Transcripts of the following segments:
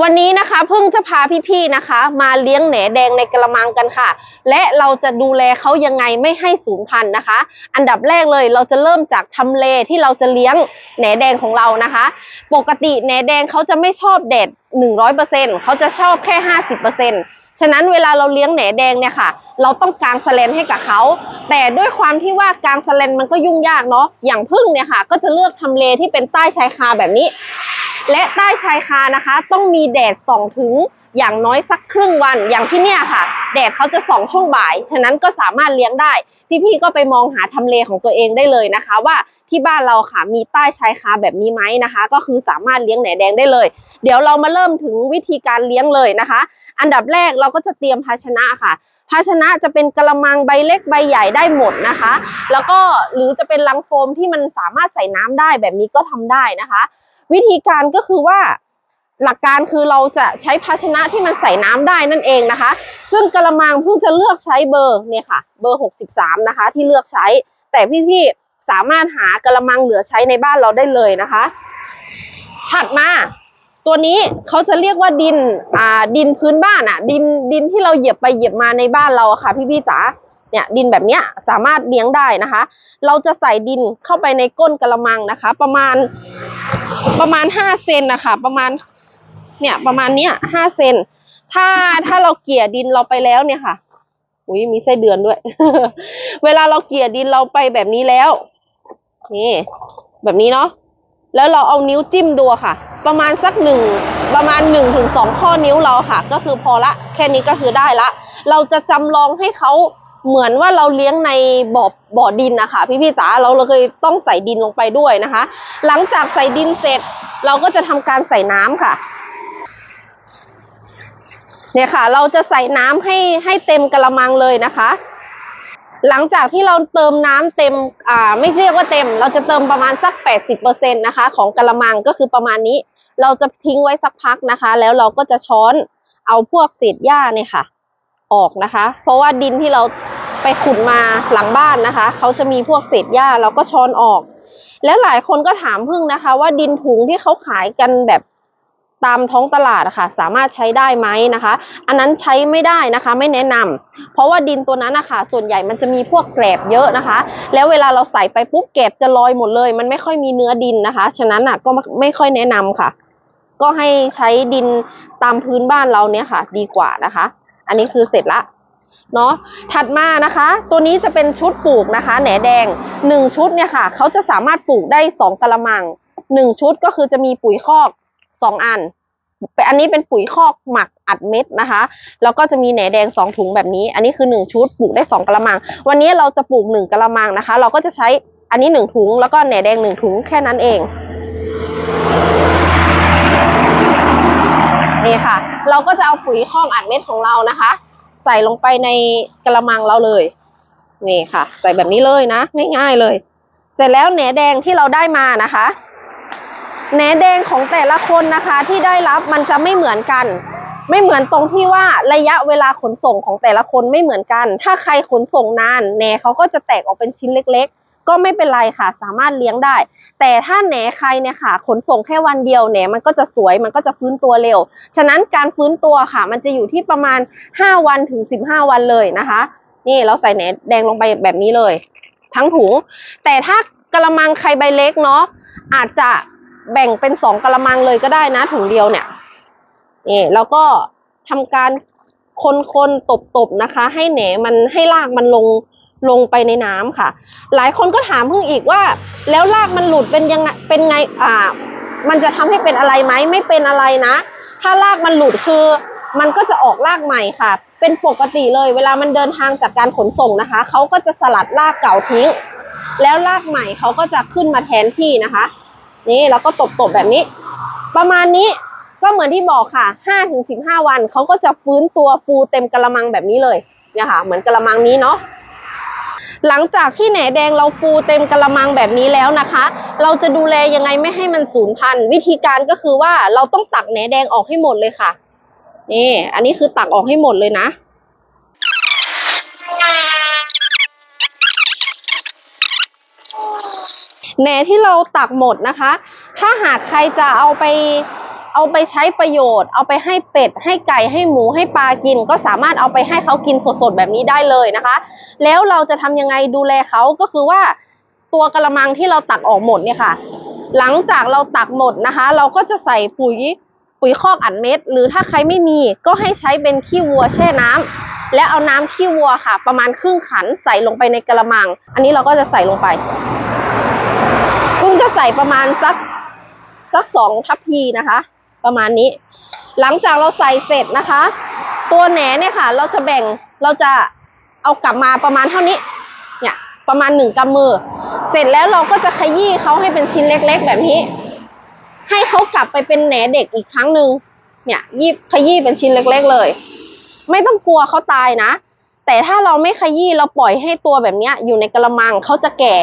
วันนี้นะคะเพิ่งจะพาพี่ๆนะคะ มาเลี้ยงแหนแดงในกระมังกันค่ะ และเราจะดูแลเขายังไงไม่ให้สูญพันธุ์นะคะ อันดับแรกเลยเราจะเริ่มจากทำเลที่เราจะเลี้ยงแหนแดงของเรานะคะ ปกติแหนแดงเขาจะไม่ชอบแดด 100%เขาจะชอบแค่ 50%ฉะนั้นเวลาเราเลี้ยงแหนแดงเนี่ยค่ะ เราต้องกางสแลนให้กับเขา แต่ด้วยความที่ว่ากางสแลนมันก็ยุ่งยากเนาะอย่างพึ่งเนี่ยค่ะ ก็จะเลือกทำเลที่เป็นใต้ชายคาแบบนี้ และใต้ชายคานะคะ ต้องมีแดดส่องถึงอย่างน้อยสักครึ่งวันอย่างที่เนี่ยค่ะ แดดเขาจะส่องช่วงบ่าย ฉะนั้นก็สามารถเลี้ยงได้ พี่ๆก็ไปมองหาทำเลของตัวเองได้เลยนะคะ ว่าที่บ้านเราค่ะมีใต้ชายคาแบบนี้ไหมนะคะ ก็คือสามารถเลี้ยงแหนแดงได้เลย เดี๋ยวเรามาเริ่มถึงวิธีการเลี้ยงเลยนะคะ อันดับแรกเราก็จะเตรียมภาชนะค่ะภาชนะจะเป็นกระมังใบเล็กใบใหญ่ได้หมดนะคะ แล้วก็หรือจะเป็นลังโฟมที่มันสามารถใส่น้ำได้แบบนี้ก็ทำได้นะคะ วิธีการก็คือว่าหลักการคือเราจะใช้ภาชนะที่มันใส่น้ำได้นั่นเองนะคะ ซึ่งกระมังเพิ่งจะเลือกใช้เบอร์เนี่ยค่ะ เบอร์ 63 นะคะ ที่เลือกใช้ แต่พี่ๆสามารถหากระมังเหลือใช้ในบ้านเราได้เลยนะคะ ถัดมาตัวนี้เขาจะเรียกว่าดินอ่าดินพื้นบ้านอะดินดินที่เราเหยียบไปเหยียบมาในบ้านเราค่ะ พี่ๆจ๋าเนี่ยดินแบบเนี้ยสามารถเลี้ยงได้นะคะ เราจะใส่ดินเข้าไปในก้นกระมังนะคะ ประมาณ ประมาณห้าเซนนะคะประมาณเนี่ยประมาณเนี้ยห้าเซนถ้าถ้าเราเกี่ยดินเราไปแล้วเนี่ยค่ะอุ้ยมีไส้เดือนด้วย เวลาเราเกี่ยดินเราไปแบบนี้แล้วนี่แบบนี้เนาะแล้วเราเอานิ้วจิ้มดูค่ะ ประมาณสักหนึ่งประมาณหนึ่งถึงสองข้อนิ้วเราค่ะ ก็คือพอละ แค่นี้ก็คือได้ละ เราจะจำลองให้เขา เหมือนว่าเราเลี้ยงในบ่อบ่อดินนะคะพี่พี่จ๋าเราเลยต้องใส่ดินลงไปด้วยนะคะ หลังจากใส่ดินเสร็จเราก็จะทำการใส่น้ำค่ะเนี่ยค่ะ เราจะใส่น้ำให้ให้เต็มกระมังเลยนะคะ หลังจากที่เราเติมน้ำเต็มอ่าไม่เรียกว่าเต็ม เราจะเติมประมาณสัก 80%นะคะ ของกระมังก็คือประมาณนี้ เราจะทิ้งไว้สักพักนะคะ แล้วเราก็จะช้อนเอาพวกเศษหญ้าเนี่ยค่ะ ออกนะคะ เพราะว่าดินที่เราไปขุดมาหลังบ้านนะคะเขาจะมีพวกเศษหญ้าเราก็ช้อนออก แล้วหลายคนก็ถามพึ่งนะคะ ว่าดินถุงที่เขาขายกันแบบตามท้องตลาดะค่ะ สามารถใช้ได้ไหมนะคะ อันนั้นใช้ไม่ได้นะคะ ไม่แนะนำเพราะว่าดินตัวนั้นนะคะส่วนใหญ่มันจะมีพวกแกลบเยอะนะคะ แล้วเวลาเราใส่ไปปุ๊บแกลบจะลอยหมดเลย มันไม่ค่อยมีเนื้อดินนะคะ ฉะนั้นอะก็ไม่ค่อยแนะนำค่ะ ก็ให้ใช้ดินตามพื้นบ้านเราเนี่ยค่ะ ดีกว่านะคะ อันนี้คือเสร็จละเนาะถัดมานะคะ ตัวนี้จะเป็นชุดปลูกนะคะ แหนแดงหนึ่งชุดเนี่ยค่ะเขาจะสามารถปลูกได้สองกะละมังหนึ่งชุดก็คือจะมีปุ๋ยคอกสองอันอันนี้เป็นปุ๋ยคอกหมักอัดเม็ดนะคะ แล้วก็จะมีแหนแดงสองถุงแบบนี้ อันนี้คือหนึ่งชุดปลูกได้สองกะละมัง วันนี้เราจะปลูกหนึ่งกะละมังนะคะ เราก็จะใช้อันนี้หนึ่งถุง แล้วก็แหนแดงหนึ่งถุงแค่นั้นเอง นี่ค่ะ เราก็จะเอาปุ๋ยคอกอัดเม็ดของเรานะคะ ใส่ลงไปในกระมังเราเลย นี่ค่ะ ใส่แบบนี้เลยนะ ง่ายๆเลย เสร็จแล้วแหนแดงที่เราได้มานะคะแหนแดงของแต่ละคนนะคะที่ได้รับมันจะไม่เหมือนกัน ไม่เหมือนตรงที่ว่าระยะเวลาขนส่งของแต่ละคนไม่เหมือนกัน ถ้าใครขนส่งนานแหนเขาก็จะแตกออกเป็นชิ้นเล็ก ก็ไม่เป็นไรค่ะ สามารถเลี้ยงได้ แต่ถ้าแหนใครเนี่ยค่ะ ขนส่งแค่วันเดียวแหนมันก็จะสวยมันก็จะฟื้นตัวเร็ว ฉะนั้นการฟื้นตัวค่ะ มันจะอยู่ที่ประมาณ 5 วันถึง 15 วันเลยนะคะ นี่เราใส่แหนแดงลงไปแบบนี้เลย ทั้งถุง แต่ถ้ากระมังใครใบเล็กเนาะอาจจะแบ่งเป็นสองกระมังเลยก็ได้นะถุงเดียวเนี่ยนี่แล้วก็ทำการคนๆตบๆนะคะ ให้แหนมันให้รากมันลง ลงไปในน้ำค่ะ หลายคนก็ถามเพิ่งอีกว่า แล้วรากมันหลุดเป็นยังไงเป็นไงอ่า มันจะทำให้เป็นอะไรไหมไม่เป็นอะไรนะ ถ้ารากมันหลุดคือ มันก็จะออกรากใหม่ค่ะ เป็นปกติเลย เวลามันเดินทางจากการขนส่งนะคะเขาก็จะสลัดรากเก่าทิ้ง แล้วรากใหม่เขาก็จะขึ้นมาแทนที่นะคะ นี่แล้วก็ตบๆแบบนี้ ประมาณนี้ก็เหมือนที่บอกค่ะ5ถึง15 วันเขาก็จะฟื้นตัวฟูเต็มกระมังแบบนี้เลยเนี่ยค่ะ เหมือนกระมังนี้เนาะ หลังจากที่แหนแดงเราฟูเต็มกระมังแบบนี้แล้วนะคะ เราจะดูแลยังไงไม่ให้มันสูญพันธุ์ วิธีการก็คือว่าเราต้องตักแหนแดงออกให้หมดเลยค่ะนี่อันนี้คือตักออกให้หมดเลยนะแหนที่เราตักหมดนะคะ ถ้าหากใครจะเอาไป เอาไปใช้ประโยชน์ เอาไปให้เป็ด ให้ไก่ให้หมูให้ปลากิน ก็สามารถเอาไปให้เขากินสดๆแบบนี้ได้เลยนะคะ แล้วเราจะทำยังไงดูแลเขาก็คือว่าตัวกระมังที่เราตักออกหมดเนี่ยค่ะ หลังจากเราตักหมดนะคะ เราก็จะใส่ปุ๋ยปุ๋ยคอกอัดเม็ด หรือถ้าใครไม่มีก็ให้ใช้เป็นขี้วัวแช่น้ำและเอาน้ำขี้วัวค่ะ ประมาณครึ่งขันใส่ลงไปในกระมัง อันนี้เราก็จะใส่ลงไปกุ้งจะใส่ประมาณสักสักสองทัพพีนะคะ ประมาณนี้ หลังจากเราใส่เสร็จนะคะ ตัวแหนเนี่ยค่ะ เราจะแบ่งเราจะเอากลับมาประมาณเท่านี้ เนี่ยประมาณหนึ่งกำมือ เสร็จแล้วเราก็จะขยี้เขาให้เป็นชิ้นเล็ก ๆ แบบนี้ ให้เขากลับไปเป็นแหนเด็กอีกครั้งหนึ่งเนี่ยยีบขยี้เป็นชิ้นเล็ก ๆ เลย ไม่ต้องกลัวเขาตายนะ แต่ถ้าเราไม่ขยี้เราปล่อยให้ตัวแบบนี้อยู่ในกระมังเขาจะแก่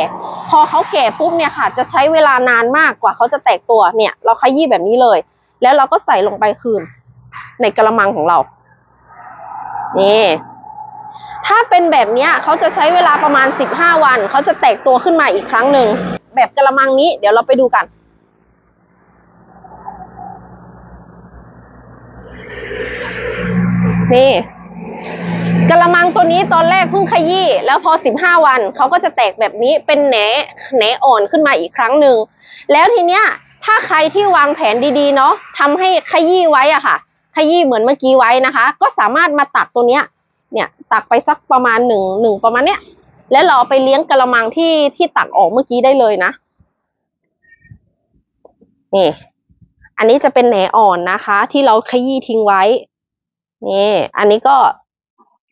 พอเขาแก่ปุ๊บเนี่ยค่ะ จะใช้เวลานานมากกว่าเขาจะแตกตัวเนี่ย เราขยี้แบบนี้เลย แล้วเราก็ใส่ลงไปคืน ในกระมังของเรา นี่ ถ้าเป็นแบบนี้เขาจะใช้เวลาประมาณสิบห้าวัน เขาจะแตกตัวขึ้นมาอีกครั้งหนึ่ง แบบกระมังนี้ เดี๋ยวเราไปดูกัน นี่กระมังตัวนี้ตอนแรกเพิ่งขยี้แล้วพอสิบห้าวันเขาก็จะแตกแบบนี้เป็นแหนแหนอ่อนขึ้นมาอีกครั้งหนึ่ง แล้วทีเนี้ย ถ้าใครที่วางแผนดีๆเนาะทำให้ขยี้ไว้อะค่ะ ขยี้เหมือนเมื่อกี้ไว้นะคะ ก็สามารถมาตักตัวเนี้ย เนี่ยตักไปสักประมาณหนึ่งหนึ่งประมาณเนี้ย แล้วเราเอไปเลี้ยงกระมังที่ที่ตักออกเมื่อกี้ได้เลยนะ นี่ อันนี้จะเป็นแหนอ่อนนะคะ ที่เราขยี้ทิ้งไว้ นี่ อันนี้ก็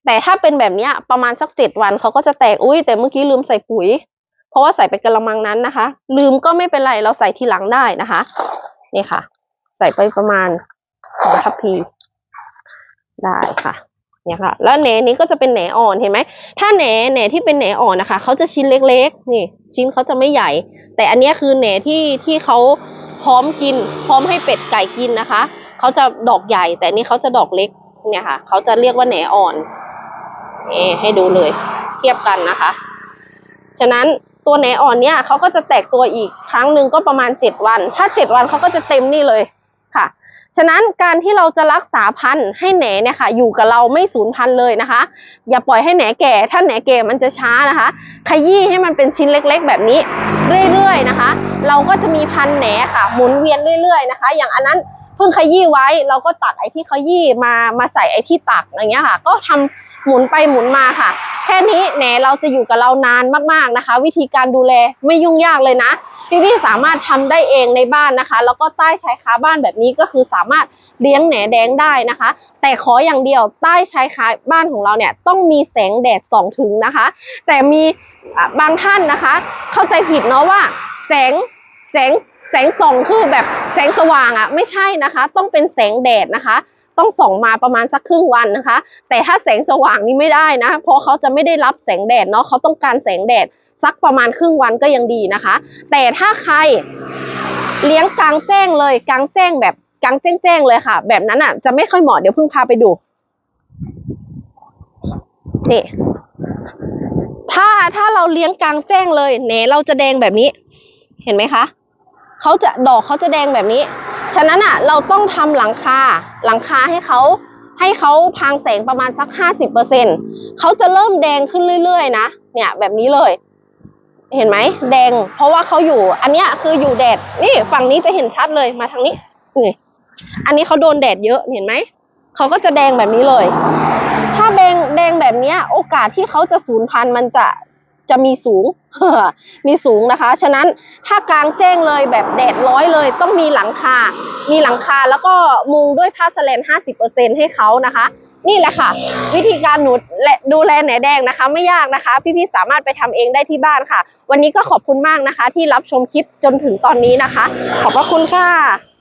แต่ถ้าเป็นแบบเนี้ย ประมาณสักเจ็ดวันเขาก็จะแตก อุ้ยแต่เมื่อกี้ลืมใส่ปุ๋ย ราะว่าใส่ไปกระมังนั้นนะคะ ลืมก็ไม่เป็นไรเราใส่ทีหลังได้นะคะนี่ค่ะ ใส่ไปประมาณสองทัพพีได้ค่ะเนี่ยค่ะ แล้วแหนนี้ก็จะเป็นแหนอ่อนเห็นไหมถ้าแหนแหนที่เป็นแหนอ่อนนะคะเขาจะชิ้นเล็กๆ นี่ ชิ้นเขาจะไม่ใหญ่ แต่อันนี้คือแหนที่ที่เขาพร้อมกิน พร้อมให้เป็ดไก่กินนะคะเขาจะดอกใหญ่ แต่อันนี้เขาจะดอกเล็กเนี่ยค่ะเขาจะเรียกว่าแหนอ่อนนี่ให้ดูเลย เทียบกันนะคะ ฉะนั้น ตัวแหนอ่อนเนี่ยเขาก็จะแตกตัวอีกครั้งหนึ่งก็ประมาณเจ็ดวัน ถ้าเจ็ดวันเขาก็จะเต็มนี่เลยค่ะ ฉะนั้นการที่เราจะรักษาพันธุ์ให้แหนเนี่ยค่ะ อยู่กับเราไม่สูญพันธุ์เลยนะคะ อย่าปล่อยให้แหนแก่ ถ้าแหนแก่มันจะช้านะคะ ขยี้ให้มันเป็นชิ้นเล็กๆ แบบนี้เรื่อยๆนะคะ เราก็จะมีพันธุ์แหนค่ะ หมุนเวียนเรื่อยๆนะคะ อย่างอันนั้นเพิ่งขยี้ไว้เราก็ตัดไอ้ที่ขยี้มามาใส่ไอ้ที่ตักอย่างเงี้ยค่ะ ก็ทำ หมุนไปหมุนมาค่ะ แค่นี้แหนเราจะอยู่กับเรานานมากๆนะคะ วิธีการดูแลไม่ยุ่งยากเลยนะ พี่ๆสามารถทำได้เองในบ้านนะคะ แล้วก็ใต้ชายคาบ้านแบบนี้ก็คือสามารถเลี้ยงแหนแดงได้นะคะ แต่ขออย่างเดียวใต้ชายคาบ้านของเราเนี่ยต้องมีแสงแดดส่องถึงนะคะ แต่มีบางท่านนะคะ เข้าใจผิดเนาะว่า แสงแสงแสงส่องคือแบบแสงสว่างอะ่ะไม่ใช่นะคะ ต้องเป็นแสงแดดนะคะ ต้องส่องมาประมาณสักครึ่งวันนะคะ แต่ถ้าแสงสว่างนี่ไม่ได้นะ เพราะเขาจะไม่ได้รับแสงแดดเนาะเขาต้องการแสงแดดสักประมาณครึ่งวันก็ยังดีนะคะ แต่ถ้าใครเลี้ยงกลางแจ้งเลยกลางแจ้งแบบกลางแจ้งๆเลยค่ะ แบบนั้นอะ จะไม่ค่อยเหมาะเดี๋ยวเพิ่งพาไปดูนี่ถ้าถ้าเราเลี้ยงกลางแจ้งเลยแหนเราจะแดงแบบนี้ เห็นไหมคะเขาจะดอกเขาจะแดงแบบนี้ ฉะนั้นอะเราต้องทำหลังคาหลังคาให้เขาให้เขาพรางแสงประมาณสักห้าสิบเปอร์เซ็นเขาจะเริ่มแดงขึ้นเรื่อยๆนะเนี่ยแบบนี้เลย เห็นไหมแดง เพราะว่าเขาอยู่ อันเนี้ยคืออยู่แดดนี่ฝั่งนี้จะเห็นชัดเลยมาทางนี้นี่อันนี้เขาโดนแดดเยอะเห็นไหมเขาก็จะแดงแบบนี้เลย ถ้าแดงแดงแบบนี้โอกาสที่เขาจะสูญพันธุ์มันจะ จะมีสูง มีสูงนะคะ ฉะนั้นถ้ากลางแจ้งเลยแบบแดดร้อยเลย ต้องมีหลังคา มีหลังคาแล้วก็มุงด้วยผ้าสแลนห้าสิบเปอร์เซ็นให้เขานะคะ นี่แหละค่ะ วิธีการหนูและดูแลแหนแดงนะคะ ไม่ยากนะคะ พี่ๆสามารถไปทำเองได้ที่บ้านค่ะ วันนี้ก็ขอบคุณมากนะคะ ที่รับชมคลิปจนถึงตอนนี้นะคะ ขอบพระคุณค่ะ